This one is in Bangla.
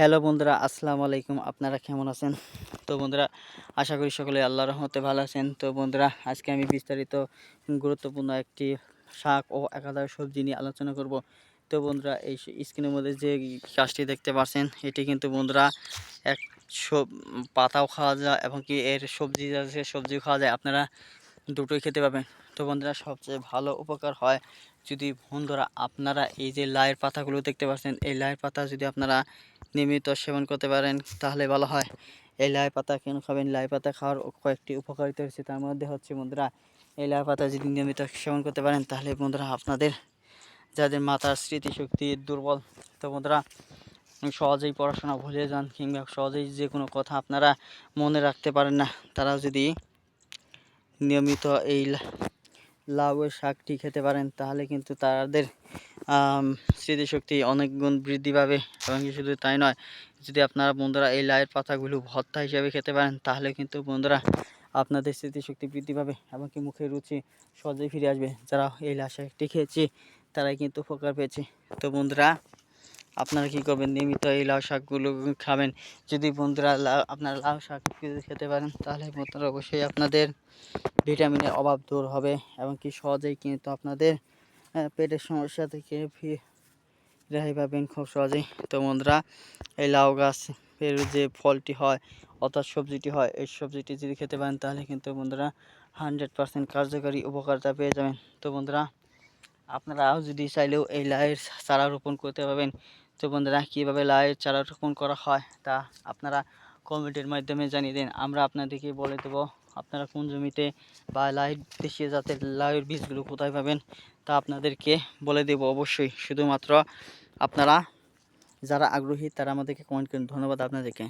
হ্যালো বন্ধুরা, আসসালামু আলাইকুম। আপনারা কেমন আছেন? তো বন্ধুরা, আশা করি সকলে আল্লাহ রহমতে ভালো আছেন। তো বন্ধুরা, আজকে আমি বিস্তারিত গুরুত্বপূর্ণ একটি শাক ও একাধারে সবজি নিয়ে আলোচনা করব। তো বন্ধুরা, এই স্ক্রিনের মধ্যে যে গাছটি দেখতে পাচ্ছেন, এটি কিন্তু বন্ধুরা এক সব পাতাও খাওয়া যায় এবং কি এর সবজি আছে, সবজিও খাওয়া যায়। আপনারা দুটোই খেতে পাবেন। তো বন্ধুরা, সবচেয়ে ভালো উপকার হয় যদি বন্ধুরা, আপনারা এই যে লাইয়ের পাতাগুলো দেখতে পাচ্ছেন, এই লাইয়ের পাতা যদি আপনারা নিয়মিত সেবন করতে পারেন, তাহলে ভালো হয়। এই লাই পাতা কেন খাবেন? লাই পাতা খাওয়ার কয়েকটি উপকারিতা রয়েছে। তার মধ্যে হচ্ছে বন্ধুরা এই লাই পাতা যদি নিয়মিত সেবন করতে পারেন, তাহলে বন্ধুরা আপনাদের, যাদের মাথার স্মৃতিশক্তি দুর্বল, তো বন্ধুরা সহজেই পড়াশোনা ভুলে যান কিংবা সহজেই যে কোনো কথা আপনারা মনে রাখতে পারেন না। তারা যদি নিয়মিত এই লা- লাউয়ের শাকটি খেতে পারেন, তাহলে কিন্তু তাদের স্মৃতিশক্তি অনেক গুণ বৃদ্ধি পাবে, এবং শুধু তাই নয়, যদি আপনারা বন্ধুরা এই লাইয়ের পাতাগুলো ভর্তা হিসেবে খেতে পারেন, তাহলে কিন্তু বন্ধুরা আপনাদের স্মৃতিশক্তি বৃদ্ধি পাবে, এবং কি মুখের রুচি সহজেই ফিরে আসবে। যারা এই লাউ শাকটি খেয়েছে, তারাই কিন্তু উপকার পেয়েছে। তো বন্ধুরা, আপনারা কী করবেন? নিয়মিত এই লাউ শাকগুলো খাবেন। যদি বন্ধুরা লাউ, আপনারা লাউ শাক খেতে পারেন, তাহলে বন্ধুরা অবশ্যই আপনাদের ভিটামিনের অভাব দূর হবে, এবং কি সহজেই কিন্তু আপনাদের পেটের সমস্যা থেকে রেহাই পাবেন খুব সহজেই। তো বন্ধুরা, এই লাউ গাছের যে ফলটি হয়, অর্থাৎ সবজিটি হয়, এই সবজিটি যদি খেতে পারেন তাহলে কিন্তু বন্ধুরা হান্ড্রেড পার্সেন্ট কার্যকারী উপকারিতা পেয়ে যাবেন। তো বন্ধুরা, আপনারাও যদি চাইলেও এই লাউয়ের চারা রোপণ করতে পারবেন। তো বন্ধুরা, কীভাবে লাউয়ের চারা রোপণ করা হয় তা আপনারা কমেন্টের মাধ্যমে জানিয়ে দিন। আমরা আপনাদেরকে বলে দেবো আপনারা কোন জমিতে বা লাইট দেশীয় জাতের লাউয়ের বীজগুলো কোথায় পাবেন তা আপনাদেরকে বলে দেব অবশ্যই। শুধুমাত্র আপনারা যারা আগ্রহী তারা আমাদেরকে কমেন্ট করুন। ধন্যবাদ আপনাদেরকে।